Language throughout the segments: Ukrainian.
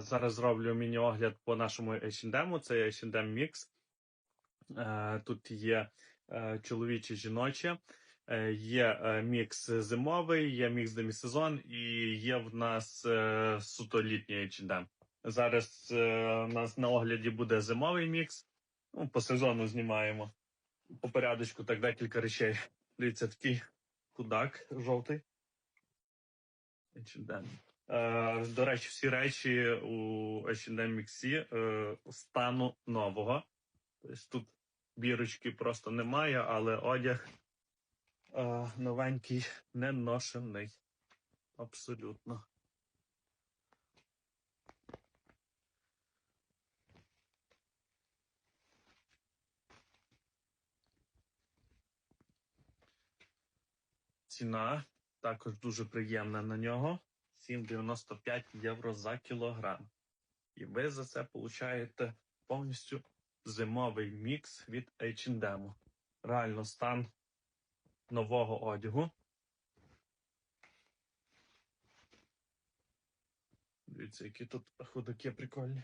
Зараз зроблю міні-огляд по нашому H&M. Це H&M Mix. Е, Тут є е, чоловічі, жіночі, е, є мікс зимовий, є мікс демісезон і є в нас суто літній H&M. Зараз у нас на огляді буде зимовий мікс. Ну, по сезону знімаємо. По порядочку так декілька речей. Дивіться, такий худак жовтий. H&M. Е, до речі, всі речі у H&M Mixі е, стану нового. Тобто тут бірочки просто немає, але одяг е, новенький, не ношений. Абсолютно. Ціна також дуже приємна на нього. 7,95 євро за кілограм. І ви за це получаєте повністю зимовий мікс від H&M. Реально стан нового одягу. Дивіться, які тут ходаки прикольні.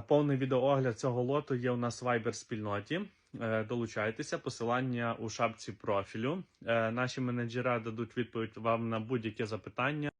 Повний відеоогляд цього лоту є у нас в Viber спільноті. Е, Долучайтеся, посилання у шапці профілю. Е, Наші менеджера дадуть відповідь вам на будь-яке запитання.